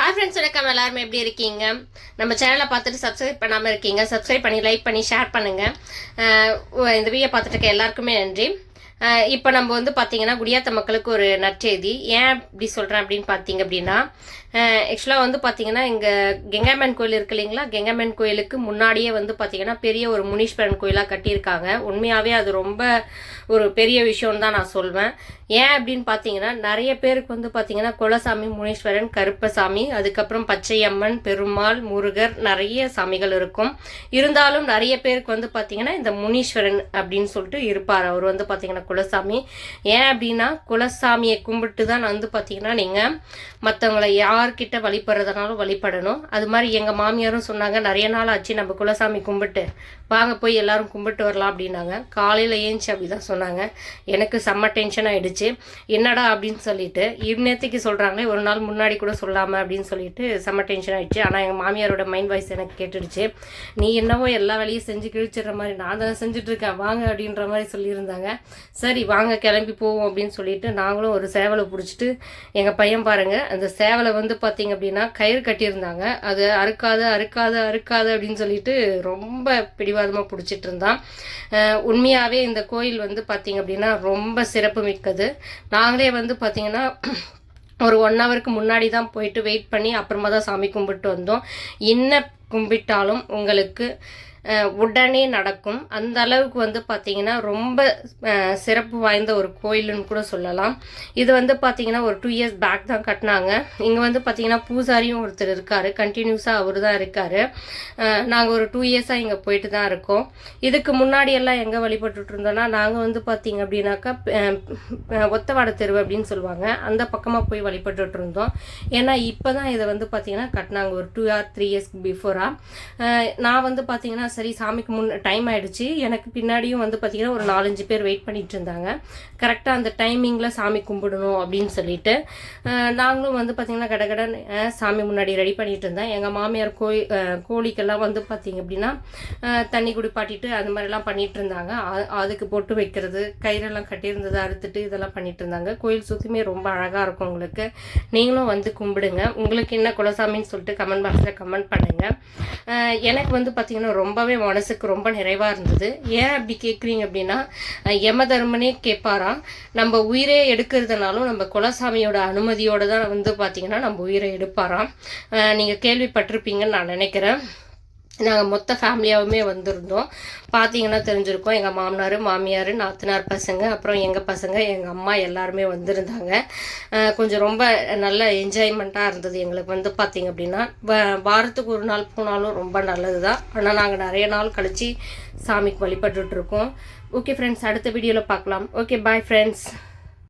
Hi friends வணக்கம். எல்லாருமே எப்படி இருக்கீங்க? நம்ம சேனலை பார்த்துட்டு சப்ஸ்கிரைப் பண்ணாமல் இருக்கீங்க சப்ஸ்கிரைப் பண்ணி லைக் பண்ணி ஷேர் பண்ணுங்கள் இந்த வீடியோ பார்த்துட்டு இருக்க எல்லாருக்குமே நன்றி. இப்போ நம்ம வந்து பார்த்தீங்கன்னா குடியாத்த மக்களுக்கு ஒரு நற்செய்தி. ஏன் இப்படி சொல்கிறேன் அப்படின்னு பார்த்தீங்க அப்படின்னா ஆக்சுவலாக வந்து பார்த்தீங்கன்னா இங்கே கெங்காமேன் கோயில் இருக்கு இல்லைங்களா? கெங்காமேன் கோயிலுக்கு முன்னாடியே வந்து பார்த்தீங்கன்னா பெரிய ஒரு முனீஸ்வரன் கோயிலாக கட்டியிருக்காங்க. உண்மையாகவே அது ரொம்ப ஒரு பெரிய விஷயம்னு தான் நான் சொல்வேன். ஏன் அப்படின்னு பார்த்தீங்கன்னா நிறைய பேருக்கு வந்து பார்த்தீங்கன்னா குலசாமி முனீஸ்வரன் கருப்பசாமி அதுக்கப்புறம் பச்சையம்மன் பெருமாள் முருகர் நிறைய சாமிகள் இருக்கும். இருந்தாலும் நிறைய பேருக்கு வந்து பார்த்தீங்கன்னா இந்த முனீஸ்வரன் அப்படின்னு சொல்லிட்டு இருப்பார். அவர் வந்து பார்த்தீங்கன்னா குலசாமி. ஏன் அப்படின்னா குலசாமியை கும்பிட்டு தான் வந்து பார்த்தீங்கன்னா நீங்கள் மற்றவங்களை யார்கிட்ட வழிபடுறதுனாலும் வழிபடணும். அது மாதிரி எங்கள் மாமியாரும் சொன்னாங்க நிறைய நாள் ஆச்சு நம்ம குலசாமி கும்பிட்டு வாங்க போய் எல்லாரும் கும்பிட்டு வரலாம் அப்படின்னாங்க. காலையில் ஏஞ்சி அப்படி தான் சொன்னாங்க. எனக்கு செம்ம டென்ஷன் ஆகிடுச்சு என்னடா அப்படின்னு சொல்லிட்டு இன்னத்துக்கு சொல்கிறாங்களே ஒரு நாள் முன்னாடி கூட சொல்லாமல் அப்படின்னு சொல்லிட்டு செம்ம டென்ஷன் ஆகிடுச்சு ஆனால் எங்கள் மாமியாரோட மைண்ட் வாய்ஸ் எனக்கு கேட்டுடுச்சு. நீ என்னவோ எல்லா வேலையும் செஞ்சு கிழிச்சிடுற மாதிரி நான் தான் செஞ்சுட்டு இருக்கேன் வாங்க அப்படின்ற மாதிரி சொல்லியிருந்தாங்க. சரி வாங்க கிளம்பி போவோம் அப்படின்னு சொல்லிட்டு நாங்களும் ஒரு சேவலை பிடிச்சிட்டு எங்கள் பையன் பாருங்கள் அந்த சேவலை வந்து பார்த்தீங்க அப்படின்னா கயிறு கட்டியிருந்தாங்க. அது அறுக்காத அறுக்காத அறுக்காத அப்படின்னு சொல்லிட்டு ரொம்ப பிடிவாதமாக பிடிச்சிட்டு இருந்தான். உண்மையாகவே இந்த கோயில் வந்து பார்த்தீங்க அப்படின்னா ரொம்ப சிறப்பு மிக்கது. நாங்களே வந்து பார்த்தீங்கன்னா ஒரு ஒன் ஹவருக்கு முன்னாடி தான் போயிட்டு வெயிட் பண்ணி அப்புறமா தான் சாமி கும்பிட்டு வந்தோம். என்ன கும்பிட்டாலும் உங்களுக்கு உடனே நடக்கும். அந்த அளவுக்கு வந்து பார்த்தீங்கன்னா ரொம்ப சிறப்பு வாய்ந்த ஒரு கோயிலுன்னு கூட சொல்லலாம். இது வந்து பார்த்திங்கன்னா ஒரு டூ இயர்ஸ் பேக் தான் கட்டினாங்க. இங்கே வந்து பார்த்திங்கன்னா பூசாரியும் ஒருத்தர் இருக்கார். கண்டினியூஸாக அவர் தான் இருக்கார். நாங்கள் ஒரு டூ இயர்ஸாக இங்கே போயிட்டு தான் இருக்கோம். இதுக்கு முன்னாடி எல்லாம் எங்கே வழிபட்டுட்டு இருந்தோம்னா நாங்கள் வந்து பார்த்திங்க அப்படின்னாக்கா ஒத்தவாட தெருவு அப்படின்னு சொல்லுவாங்க. அந்த பக்கமாக போய் வழிபட்டுட்டு இருந்தோம். ஏன்னா இப்போ தான் இதை வந்து பார்த்திங்கன்னா கட்டினாங்க. ஒரு டூ ஆர் த்ரீ இயர்ஸ் பிஃபோராக நான் வந்து பார்த்திங்கன்னா சரி சாமிக்கு முன் டைம் ஆயிடுச்சு. எனக்கு பின்னாடியும் வந்து பார்த்தீங்கன்னா ஒரு நாலஞ்சு பேர் வெயிட் பண்ணிட்டு இருந்தாங்க. கரெக்டாக அந்த டைமிங்கில் சாமி கும்பிடணும் அப்படின்னு சொல்லிட்டு நாங்களும் வந்து பார்த்தீங்கன்னா கடகடன் சாமி முன்னாடி ரெடி பண்ணிட்டு இருந்தேன். எங்கள் மாமியார் கோழி கோழிக்கெல்லாம் வந்து பார்த்தீங்க அப்படின்னா தண்ணி குடிப்பாட்டிட்டு அது மாதிரிலாம் பண்ணிட்டு இருந்தாங்க. அதுக்கு பொட்டு வைக்கிறது கயிறெல்லாம் கட்டியிருந்ததை அறுத்துட்டு இதெல்லாம் பண்ணிட்டு இருந்தாங்க. கோயில் சுற்றியுமே ரொம்ப அழகாக இருக்கும் உங்களுக்கு. நீங்களும் வந்து கும்பிடுங்க. உங்களுக்கு என்ன குலசாமின்னு சொல்லிட்டு கமெண்ட் பாக்ஸில் கமெண்ட் பண்ணுங்கள் எனக்கு வந்து பார்த்தீங்கன்னா ரொம்பவே மனசுக்கு ரொம்ப நிறைவாக இருந்தது. ஏன் அப்படி கேட்குறீங்க அப்படின்னா யம தர்மனே கேட்பாராம் நம்ம உயிரே எடுக்கிறதுனாலும் நம்ம குலசாமியோட அனுமதியோடு தான் வந்து பார்த்தீங்கன்னா நம்ம உயிரை எடுப்பாராம். நீங்கள் கேள்விப்பட்டிருப்பீங்கன்னு நான் நினைக்கிறேன். நாங்கள் மொத்த ஃபேமிலியாகவுமே வந்திருந்தோம். பார்த்தீங்கன்னா தெரிஞ்சிருக்கோம் எங்கள் மாமனார் மாமியார் நாத்தனார் பசங்க அப்புறம் எங்கள் பசங்க எங்கள் அம்மா எல்லாருமே வந்திருந்தாங்க. கொஞ்சம் ரொம்ப நல்ல என்ஜாய்மெண்ட்டாக இருந்தது எங்களுக்கு. வந்து பார்த்தீங்க அப்படின்னா வ- வாரத்துக்கு ஒரு நாள் போனாலும் ரொம்ப நல்லது தான் ஆனால் நாங்கள் நிறைய நாள் கழித்து சாமிக்கு வழிபட்டுருக்கோம் ஓகே ஃப்ரெண்ட்ஸ் அடுத்த வீடியோவில் பார்க்கலாம் ஓகே பாய் ஃப்ரெண்ட்ஸ்